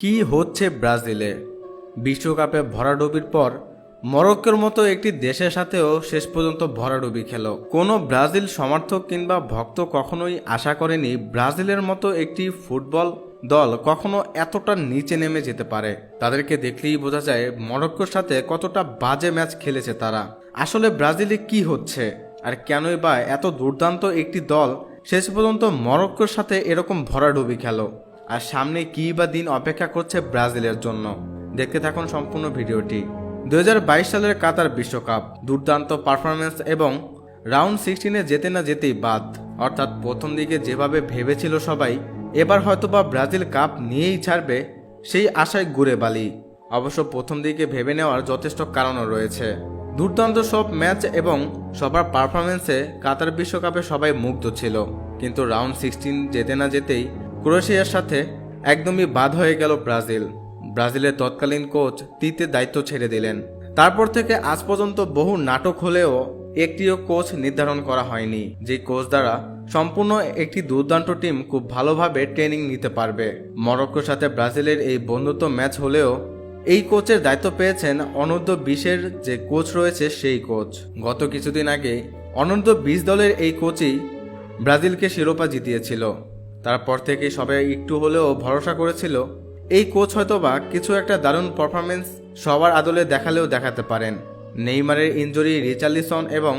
কি হচ্ছে ব্রাজিলে? বিশ্বকাপে ভরাডুবির পর মরক্কোর মতো একটি দেশের সাথেও শেষ পর্যন্ত ভরাডুবি খেল। কোনো ব্রাজিল সমর্থক কিংবা ভক্ত কখনোই আশা করেনি ব্রাজিলের মতো একটি ফুটবল দল কখনো এতটা নিচে নেমে যেতে পারে। তাদেরকে দেখলেই বোঝা যায় মরক্কোর সাথে কতটা বাজে ম্যাচ খেলেছে তারা। আসলে ব্রাজিলে কি হচ্ছে? আর কেনই বা এত দুর্দান্ত একটি দল শেষ পর্যন্ত মরক্কোর সাথে এরকম ভরাডুবি খেলো? আর সামনে কী বা দিন অপেক্ষা করছে ব্রাজিলের জন্য। দেখতে থাকুন সম্পূর্ণ ভিডিওটি। দু হাজার বাইশ সালের কাতার বিশ্বকাপ, দুর্দান্ত পারফরমেন্স এবং রাউন্ড সিক্সটিনে যেতে না যেতেই বাদ। অর্থাৎ প্রথম দিকে যেভাবে ভেবেছিল সবাই, এবার হয়তোবা ব্রাজিল কাপ নিয়েই ছাড়বে সেই আশায় ঘুরে বালি। অবশ্য প্রথম দিকে ভেবে নেওয়ার যথেষ্ট কারণও রয়েছে। দুর্দান্ত সব ম্যাচ এবং সবার পারফরমেন্সে কাতার বিশ্বকাপে সবাই মুগ্ধ ছিল। কিন্তু রাউন্ড সিক্সটিন যেতে না যেতেই ক্রোয়েশিয়ার সাথে একদমই বাদ হয়ে গেল ব্রাজিল। ব্রাজিলের তৎকালীন কোচ তিতে দায়িত্ব ছেড়ে দিলেন। তারপর থেকে আজ পর্যন্ত বহু নাটক হলেও একটিও কোচ নির্ধারণ করা হয়নি, যে কোচ দ্বারা সম্পূর্ণ একটি দুর্দান্ত টিম খুব ভালোভাবে ট্রেনিং নিতে পারবে। মরক্কোর সাথে ব্রাজিলের এই বন্ধুত্ব ম্যাচ হলেও এই কোচের দায়িত্ব পেয়েছেন অনূর্ধ্ব বিশের যে কোচ রয়েছে সেই কোচ। গত কিছুদিন আগে অনূর্ধ্ব বিশ দলের এই কোচই ব্রাজিলকে শিরোপা জিতিয়েছিল। তারপর থেকে সবাই একটু হলেও ভরসা করেছিল, এই কোচ হয়তোবা কিছু একটা দারুণ পারফরমেন্স সবার আদলে দেখালেও দেখাতে পারেন। নেইমারের ইঞ্জুরি, রিচার্লিসন এবং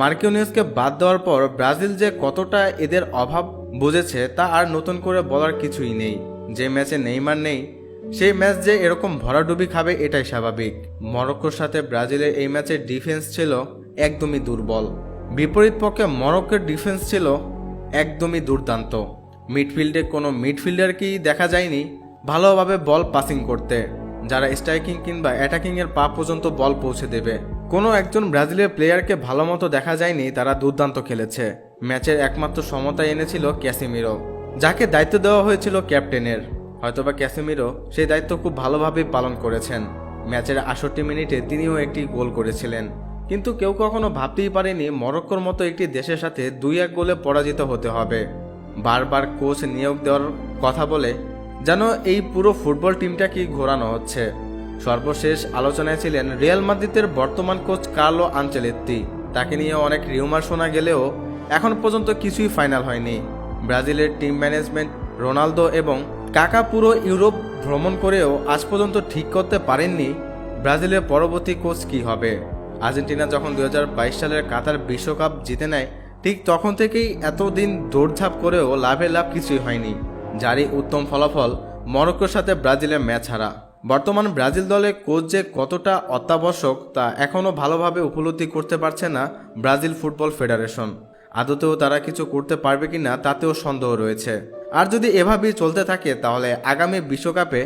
মার্কিউনিয়াসকে বাদ দেওয়ার পর ব্রাজিল যে কতটা এদের অভাব বুঝেছে তা আর নতুন করে বলার কিছুই নেই। যে ম্যাচে নেইমার নেই, সেই ম্যাচ যে এরকম ভরাডুবি খাবে এটাই স্বাভাবিক। মরক্কোর সাথে ব্রাজিলের এই ম্যাচের ডিফেন্স ছিল একদমই দুর্বল। বিপরীত পক্ষে মরক্কোর ডিফেন্স ছিল একদমই দুর্দান্ত। মিডফিল্ডে কোনো মিডফিল্ডারকেই দেখা যায়নি? ভালোভাবে বল পাসিং করতে, যারা স্ট্রাইকিং কিংবা অ্যাটাকিংয়ের পা পর্যন্ত বল পৌঁছে দেবে। কোনো একজন ব্রাজিলের প্লেয়ারকে ভালো মতো দেখা যায়নি, তারা দুর্দান্ত খেলেছে। ম্যাচের একমাত্র সমতা এনেছিল ক্যাসিমিরো, যাকে দায়িত্ব দেওয়া হয়েছিল ক্যাপ্টেনের। হয়তোবা ক্যাসিমিরো সেই দায়িত্ব খুব ভালোভাবেই পালন করেছেন। ম্যাচের আষট্টি মিনিটে তিনিও একটি গোল করেছিলেন। কিন্তু কেউ কখনো ভাবতেই পারেনি মরক্কোর মতো একটি দেশের সাথে দুই এক গোলে পরাজিত হতে হবে। বারবার কোচ নিয়োগ দেওয়ার কথা বলে যেন এই পুরো ফুটবল টিমটাকেই ঘোরানো হচ্ছে। সর্বশেষ আলোচনায় ছিলেন রিয়াল মাদ্রিদের বর্তমান কোচ কার্লো আঞ্চেলেত্তি। তাকে নিয়ে অনেক রিউমার শোনা গেলেও এখন পর্যন্ত কিছুই ফাইনাল হয়নি। ব্রাজিলের টিম ম্যানেজমেন্ট রোনালদো এবং কাকা পুরো ইউরোপ ভ্রমণ করেও আজ পর্যন্ত ঠিক করতে পারেননি ব্রাজিলের পরবর্তী কোচ কী হবে। আর্জেন্টিনা যখন দুই হাজার বাইশ সালের কাতার বিশ্বকাপ জিতে নেয় ঠিক তখন থেকেই এতদিন দৌড়ঝাঁপ করেও লাভে লাভ কিছুই হয়নি। যারই উত্তম ফলাফল মরক্কোর সাথে ব্রাজিলের ম্যাচ হারা। বর্তমান ব্রাজিল দলে কোচ যে কতটা অত্যাবশ্যক তা এখনও ভালোভাবে উপলব্ধি করতে পারছে না ব্রাজিল ফুটবল ফেডারেশন। আদতেও তারা কিছু করতে পারবে কিনা তাতেও সন্দেহ রয়েছে। আর যদি এভাবেই চলতে থাকে তাহলে আগামী বিশ্বকাপে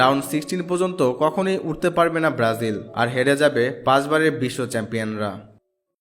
রাউন্ড সিক্সটিন পর্যন্ত কখনোই উঠতে পারবে না ব্রাজিল, আর হেরে যাবে পাঁচবারের বিশ্ব চ্যাম্পিয়নরা।